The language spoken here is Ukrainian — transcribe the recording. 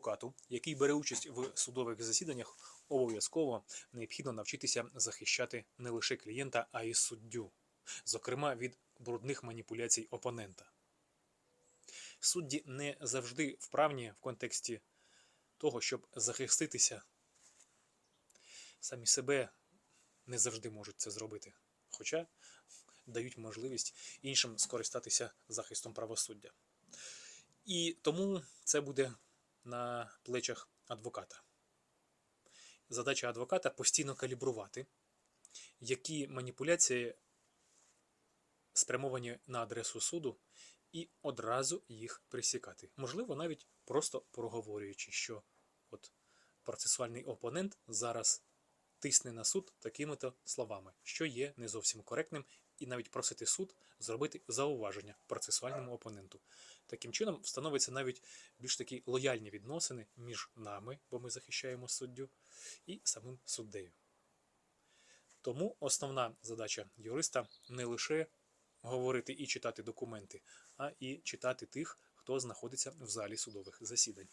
адвокату, який бере участь в судових засіданнях, обов'язково необхідно навчитися захищати не лише клієнта, а й суддю, зокрема від брудних маніпуляцій опонента. Судді не завжди вправні в контексті того, щоб захиститися. Самі себе не завжди можуть це зробити, хоча дають можливість іншим скористатися захистом правосуддя. І тому це буде на плечах адвоката. Задача адвоката постійно калібрувати, які маніпуляції спрямовані на адресу суду, і одразу їх присікати. Можливо, навіть просто проговорюючи, що от процесуальний опонент зараз тисне на суд такими-то словами, що є не зовсім коректним, і навіть просити суд зробити зауваження процесуальному опоненту. Таким чином встановиться навіть більш такі лояльні відносини між нами, бо ми захищаємо суддю, і самим суддею. Тому основна задача юриста не лише говорити і читати документи, а і читати тих, хто знаходиться в залі судових засідань.